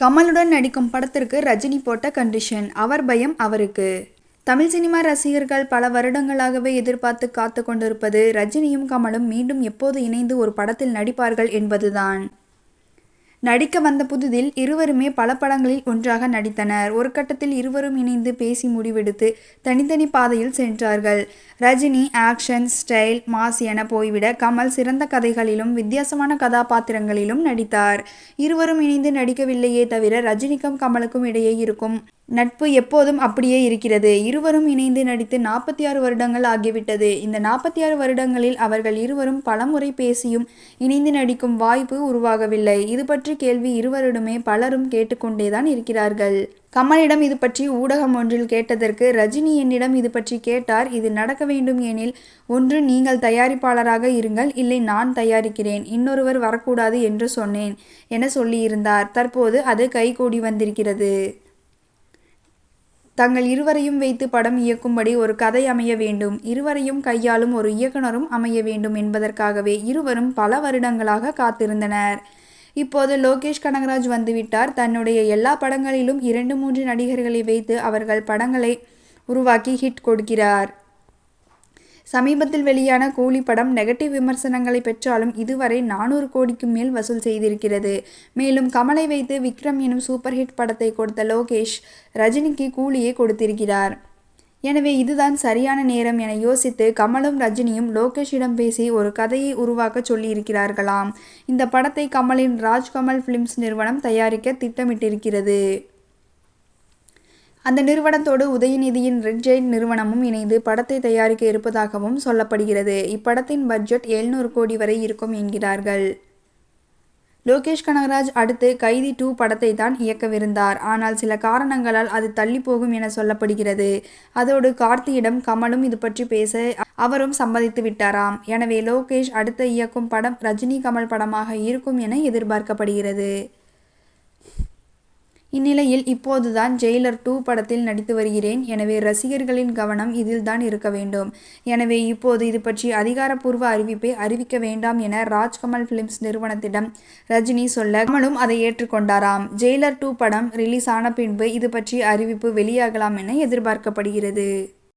கமலுடன் நடிக்கும் படத்திற்கு ரஜினி போட்ட கண்டிஷன் அவர் பயம் அவருக்கு. தமிழ் சினிமா ரசிகர்கள் பல வருடங்களாகவே எதிர்பார்த்து காத்து கொண்டிருப்பது ரஜினியும் கமலும் மீண்டும் எப்போது இணைந்து ஒரு படத்தில் நடிப்பார்கள் என்பதுதான். நடிக்க வந்த புதுதில் இருவருமே பல படங்களில் ஒன்றாக நடித்தனர். ஒரு கட்டத்தில் இருவரும் இணைந்து பேசி முடிவெடுத்து தனித்தனி பாதையில் சென்றார்கள். ரஜினி ஆக்ஷன் ஸ்டைல் மாஸ் என போய்விட கமல் சிறந்த கதைகளிலும் வித்தியாசமான கதாபாத்திரங்களிலும் நடித்தார். இருவரும் இணைந்து நடிக்கவில்லையே தவிர ரஜினிக்கும் கமலுக்கும் இடையே இருக்கும் நட்பு எப்போதும் அப்படியே இருக்கிறது. இருவரும் இணைந்து நடித்து நாற்பத்தி ஆறு வருடங்கள் ஆகிவிட்டது. இந்த நாற்பத்தி ஆறு வருடங்களில் அவர்கள் இருவரும் பலமுறை பேசியும் இணைந்து நடிக்கும் வாய்ப்பு உருவாகவில்லை. இது பற்றி கேள்வி இருவரிடமே பலரும் கேட்டுக்கொண்டேதான் இருக்கிறார்கள். கமலிடம் இது பற்றி ஊடகம் ஒன்றில் கேட்டதற்கு ரஜினி என்னிடம் இது பற்றி கேட்டார். இது நடக்க வேண்டும் எனில் ஒன்று நீங்கள் தயாரிப்பாளராக இருங்கள். இல்லை நான் தயாரிக்கிறேன். இன்னொருவர் வரக்கூடாது என்று சொன்னேன் என சொல்லியிருந்தார். தற்போது அது கைகூடி வந்திருக்கிறது. தங்கள் இருவரையும் வைத்து படம் இயக்கும்படி ஒரு கதை அமைய வேண்டும். இருவரையும் கையாளும் ஒரு இயக்குனரும் அமைய வேண்டும் என்பதற்காகவே இருவரும் பல வருடங்களாக காத்திருந்தனர். இப்போது லோகேஷ் கனகராஜ் வந்துவிட்டார். தன்னுடைய எல்லா படங்களிலும் இரண்டு மூன்று நடிகர்களை வைத்து அவர்கள் படங்களை உருவாக்கி ஹிட் கொடுக்கிறார். சமீபத்தில் வெளியான கூலி படம் நெகட்டிவ் விமர்சனங்களை பெற்றாலும் இதுவரை நானூறு கோடிக்கு மேல் வசூல் செய்திருக்கிறது. மேலும் கமலை வைத்து விக்ரம் எனும் சூப்பர் ஹிட் படத்தை கொடுத்த லோகேஷ் ரஜினிக்கு கூலியை கொடுத்திருக்கிறார். எனவே இதுதான் சரியான நேரம் என யோசித்து கமலும் ரஜினியும் லோகேஷிடம் பேசி ஒரு கதையை உருவாக்க சொல்லியிருக்கிறார்களாம். இந்த படத்தை கமலின் ராஜ்கமல் ஃபிலிம்ஸ் நிறுவனம் தயாரிக்க திட்டமிட்டிருக்கிறது. அந்த நிறுவனத்தோடு உதயநிதியின் ரெட் ஜெயின் நிறுவனமும் இணைந்து படத்தை தயாரிக்க இருப்பதாகவும் சொல்லப்படுகிறது. இப்படத்தின் பட்ஜெட் எழுநூறு கோடி வரை இருக்கும் என்கிறார்கள். லோகேஷ் கனகராஜ் அடுத்து கைதி டூ படத்தை தான் இயக்கவிருந்தார். ஆனால் சில காரணங்களால் அது தள்ளி போகும் என சொல்லப்படுகிறது. அதோடு கார்த்தியிடம் கமலும் இது பற்றி பேச அவரும் சம்மதித்து விட்டாராம். எனவே லோகேஷ் அடுத்த இயக்கும் படம் ரஜினி கமல் படமாக இருக்கும் என எதிர்பார்க்கப்படுகிறது. இந்நிலையில் இப்போதுதான் ஜெயிலர் டூ படத்தில் நடித்து வருகிறேன். எனவே ரசிகர்களின் கவனம் இதில் தான் இருக்க வேண்டும். எனவே இப்போது இது பற்றி அதிகாரப்பூர்வ அறிவிப்பை அறிவிக்க வேண்டாம் என ராஜ்கமல் பிலிம்ஸ் நிறுவனத்திடம் ரஜினி சொல்ல கமலும் அதை ஏற்றுக்கொண்டாராம். ஜெயிலர் டூ படம் ரிலீஸ் ஆன பின்பு இது பற்றி அறிவிப்பு வெளியாகலாம் என எதிர்பார்க்கப்படுகிறது.